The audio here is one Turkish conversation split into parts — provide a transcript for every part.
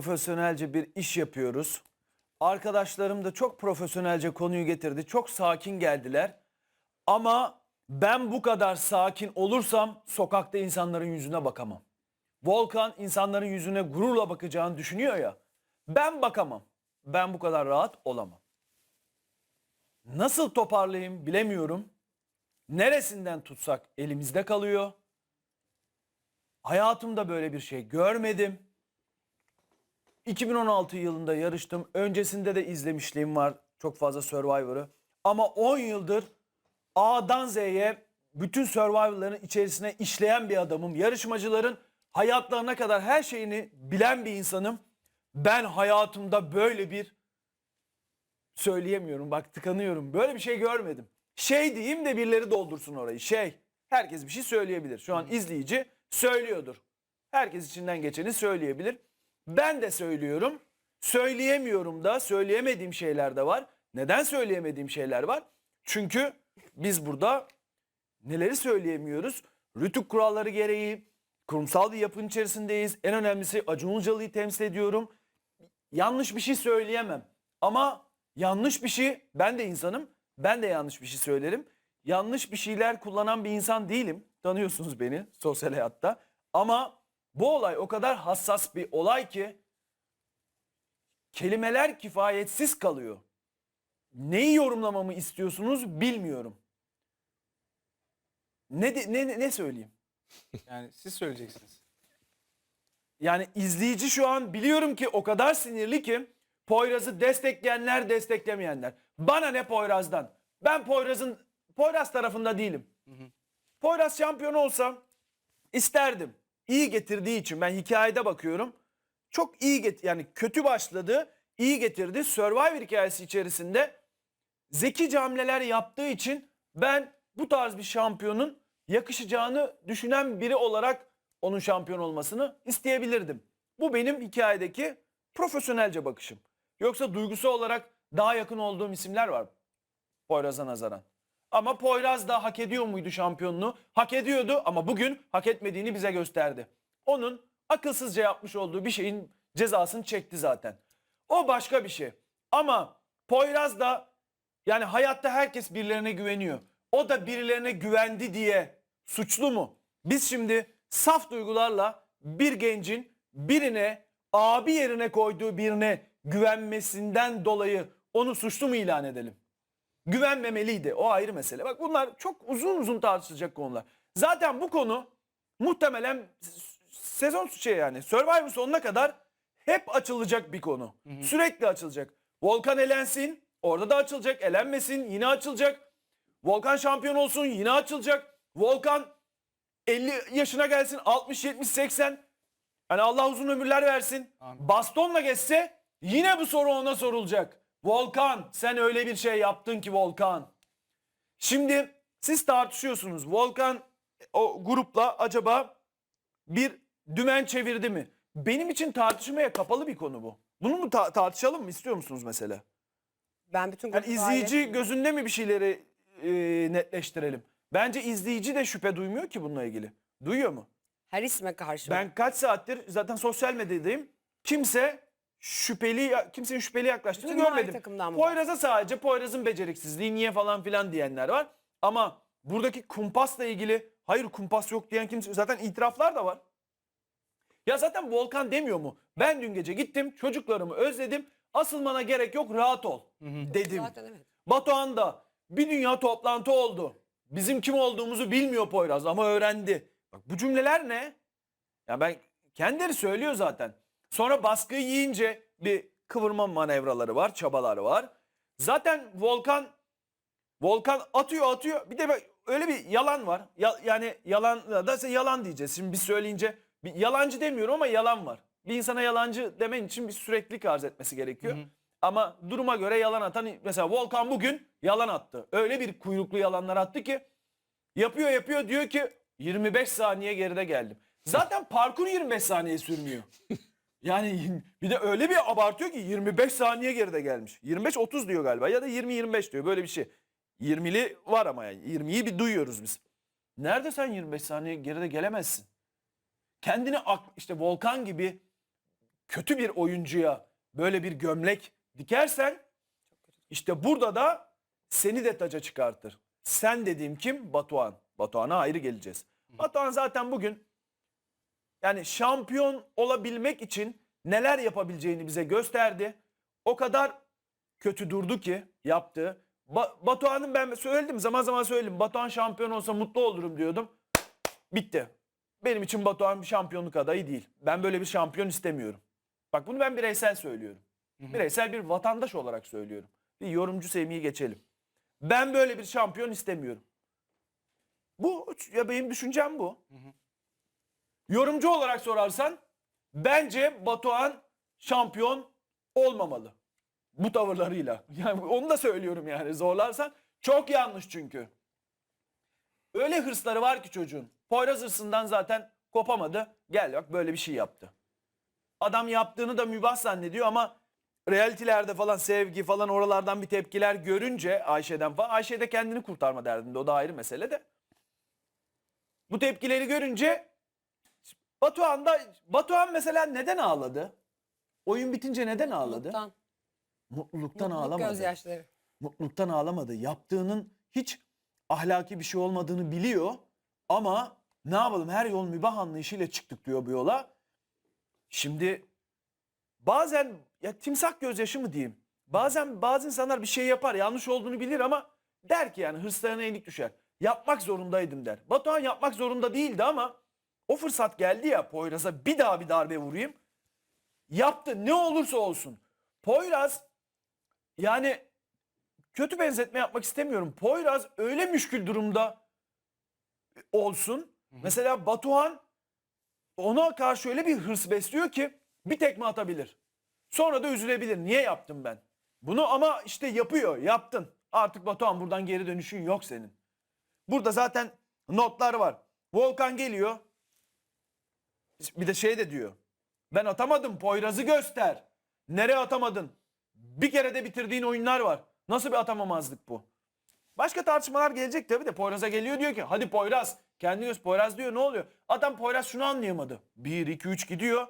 profesyonelce bir iş yapıyoruz. Arkadaşlarım da çok profesyonelce konuyu getirdi. Çok sakin geldiler. Ama ben bu kadar sakin olursam sokakta insanların yüzüne bakamam. Volkan insanların yüzüne gururla bakacağını düşünüyor ya. Ben bakamam. Ben bu kadar rahat olamam. Nasıl toparlayayım bilemiyorum. Neresinden tutsak elimizde kalıyor. Hayatımda böyle bir şey görmedim. 2016 yılında yarıştım. Öncesinde de izlemişliğim var çok fazla Survivor'ı. Ama 10 yıldır A'dan Z'ye bütün Survivor'ların içerisine işleyen bir adamım. Yarışmacıların hayatlarına kadar her şeyini bilen bir insanım. Ben hayatımda böyle bir söyleyemiyorum bak tıkanıyorum. Böyle bir şey görmedim. Şey diyeyim de birileri doldursun orayı. Şey herkes bir şey söyleyebilir. Şu an izleyici söylüyordur. Herkes içinden geçeni söyleyebilir. Ben de söylüyorum. Söyleyemiyorum da söyleyemediğim şeyler de var. Neden söyleyemediğim şeyler var? Çünkü biz burada neleri söyleyemiyoruz? Rütük kuralları gereği kurumsal bir yapının içerisindeyiz. En önemlisi Acun Ilıcalı'yı temsil ediyorum. Yanlış bir şey söyleyemem. Ama yanlış bir şey ben de insanım. Ben de yanlış bir şey söylerim. Yanlış bir şeyler kullanan bir insan değilim. Tanıyorsunuz beni sosyal hayatta. Ama bu olay o kadar hassas bir olay ki kelimeler kifayetsiz kalıyor. Neyi yorumlamamı istiyorsunuz bilmiyorum. Ne de- ne ne söyleyeyim? Yani siz söyleyeceksiniz. Yani izleyici şu an biliyorum ki o kadar sinirli ki Poyraz'ı destekleyenler desteklemeyenler. Bana ne Poyraz'dan? Ben Poyraz'ın Poyraz tarafında değilim. Poyraz şampiyon olsa isterdim. İyi getirdiği için ben hikayede bakıyorum. Çok iyi get yani kötü başladı, iyi getirdi. Survivor hikayesi içerisinde zekice hamleler yaptığı için ben bu tarz bir şampiyonun yakışacağını düşünen biri olarak onun şampiyon olmasını isteyebilirdim. Bu benim hikayedeki profesyonelce bakışım. Yoksa duygusal olarak daha yakın olduğum isimler var Poyraz'a nazaran. Ama Poyraz da hak ediyor muydu şampiyonluğu? Hak ediyordu ama bugün hak etmediğini bize gösterdi. Onun akılsızca yapmış olduğu bir şeyin cezasını çekti zaten. O başka bir şey. Ama Poyraz da yani hayatta herkes birilerine güveniyor. O da birilerine güvendi diye suçlu mu? Biz şimdi saf duygularla bir gencin birine abi yerine koyduğu birine güvenmesinden dolayı onu suçlu mu ilan edelim? Güvenmemeliydi. O ayrı mesele. Bak bunlar çok uzun uzun tartışılacak konular. Zaten bu konu muhtemelen sezon şey yani Survivor sonuna kadar hep açılacak bir konu. Sürekli açılacak. Volkan elensin, orada da açılacak. Elenmesin, yine açılacak. Volkan şampiyon olsun, yine açılacak. Volkan 50 yaşına gelsin, 60 70 80. Hani Allah uzun ömürler versin. Amin. Bastonla geçse yine bu soru ona sorulacak. Volkan sen öyle bir şey yaptın ki Volkan. Şimdi siz tartışıyorsunuz. Volkan o grupla acaba bir dümen çevirdi mi? Benim için tartışmaya kapalı bir konu bu. Bunu mu ta- tartışalım mı istiyor musunuz mesela? Ben bütün Yani izleyici aile- gözünde mi bir şeyleri e, netleştirelim? Bence izleyici de şüphe duymuyor ki bununla ilgili. Duyuyor mu? her isme karşı. Ben kaç saattir zaten sosyal medyadayım. Kimse şüpheli kimsenin şüpheli yaklaştığını Bütün görmedim. Poyraz'a sadece Poyraz'ın beceriksizliği niye falan filan diyenler var. Ama buradaki kumpasla ilgili hayır kumpas yok diyen kimse zaten itiraflar da var. Ya zaten Volkan demiyor mu? Ben dün gece gittim çocuklarımı özledim. Asılmana gerek yok rahat ol dedim. Zaten evet. Batuhan da bir dünya toplantı oldu. Bizim kim olduğumuzu bilmiyor Poyraz ama öğrendi. Bak bu cümleler ne? Ya ben kendileri söylüyor zaten. Sonra baskıyı yiyince bir kıvırma manevraları var, çabaları var. Zaten Volkan Volkan atıyor atıyor. Bir de öyle bir yalan var. Ya- yani yalan da yalan diyeceğiz. Şimdi biz söyleyince bir yalancı demiyorum ama yalan var. Bir insana yalancı demen için bir süreklilik arz etmesi gerekiyor. Ama duruma göre yalan atan mesela Volkan bugün yalan attı. Öyle bir kuyruklu yalanlar attı ki yapıyor yapıyor diyor ki 25 saniye geride geldim. Zaten parkur 25 saniye sürmüyor. Yani bir de öyle bir abartıyor ki 25 saniye geride gelmiş. 25-30 diyor galiba ya da 20-25 diyor böyle bir şey. 20'li var ama yani 20'yi bir duyuyoruz biz. Nerede sen 25 saniye geride gelemezsin? Kendini işte Volkan gibi kötü bir oyuncuya böyle bir gömlek dikersen işte burada da seni de taca çıkartır. Sen dediğim kim? Batuhan. Batuhan'a ayrı geleceğiz. Batuhan zaten bugün yani şampiyon olabilmek için neler yapabileceğini bize gösterdi. O kadar kötü durdu ki yaptı. Ba- Batuhan'ın ben söyledim zaman zaman söyledim. Batuhan şampiyon olsa mutlu olurum diyordum. Bitti. Benim için Batuhan bir şampiyonluk adayı değil. Ben böyle bir şampiyon istemiyorum. Bak bunu ben bireysel söylüyorum. Bireysel bir vatandaş olarak söylüyorum. Bir yorumcu sevmeyi geçelim. Ben böyle bir şampiyon istemiyorum. Bu ya benim düşüncem bu. Yorumcu olarak sorarsan bence Batuhan şampiyon olmamalı. Bu tavırlarıyla. Yani onu da söylüyorum yani zorlarsan. Çok yanlış çünkü. Öyle hırsları var ki çocuğun. Poyraz hırsından zaten kopamadı. Gel bak böyle bir şey yaptı. Adam yaptığını da mübah zannediyor ama realitilerde falan sevgi falan oralardan bir tepkiler görünce Ayşe'den falan Ayşe de kendini kurtarma derdinde o da ayrı mesele de. Bu tepkileri görünce Batuhan da Batuhan mesela neden ağladı? Oyun bitince neden ağladı? Mutluluktan. Mutluluktan Mutluluk ağlamadı. gözyaşları. Mutluluktan ağlamadı. Yaptığının hiç ahlaki bir şey olmadığını biliyor ama ne yapalım her yol mübah anlayışıyla çıktık diyor bu yola. Şimdi bazen ya timsah gözyaşı mı diyeyim? Bazen bazı insanlar bir şey yapar yanlış olduğunu bilir ama der ki yani hırslarına yenik düşer. Yapmak zorundaydım der. Batuhan yapmak zorunda değildi ama o fırsat geldi ya Poyraz'a bir daha bir darbe vurayım. Yaptı ne olursa olsun. Poyraz yani kötü benzetme yapmak istemiyorum. Poyraz öyle müşkül durumda olsun. Mesela Batuhan ona karşı öyle bir hırs besliyor ki bir tekme atabilir. Sonra da üzülebilir. Niye yaptım ben? Bunu ama işte yapıyor. Yaptın. Artık Batuhan buradan geri dönüşün yok senin. Burada zaten notlar var. Volkan geliyor. Bir de şey de diyor. Ben atamadım. Poyraz'ı göster. Nereye atamadın? Bir kere de bitirdiğin oyunlar var. Nasıl bir atamamazlık bu? Başka tartışmalar gelecek tabii de Poyraz'a geliyor diyor ki hadi Poyraz kendini göz Poyraz diyor ne oluyor? Adam Poyraz şunu anlayamadı. 1 2 3 gidiyor.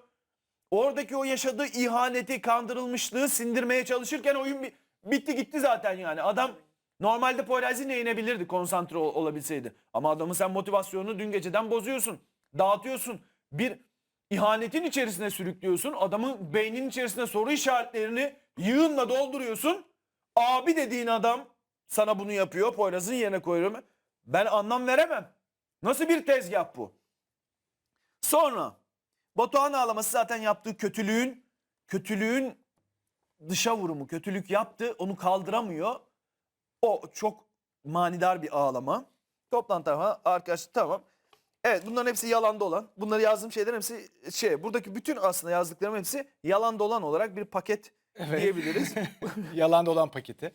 Oradaki o yaşadığı ihaneti, kandırılmışlığı sindirmeye çalışırken oyun bi- bitti gitti zaten yani. Adam normalde Poyraz yine yenebilirdi konsantre ol- olabilseydi. Ama adamın sen motivasyonunu dün geceden bozuyorsun. Dağıtıyorsun. Bir ihanetin içerisine sürüklüyorsun. Adamın beyninin içerisine soru işaretlerini yığınla dolduruyorsun. Abi dediğin adam sana bunu yapıyor. Poyraz'ın yerine koyuyorum. Ben anlam veremem. Nasıl bir tezgah bu? Sonra Batuhan ağlaması zaten yaptığı kötülüğün kötülüğün dışa vurumu. Kötülük yaptı. Onu kaldıramıyor. O çok manidar bir ağlama. Toplantı tamam. Arkadaş tamam. Evet bunların hepsi yalanda olan. Bunları yazdığım şeylerin hepsi şey. Buradaki bütün aslında yazdıklarım hepsi yalanda olan olarak bir paket Evet. diyebiliriz. Yalanda olan paketi.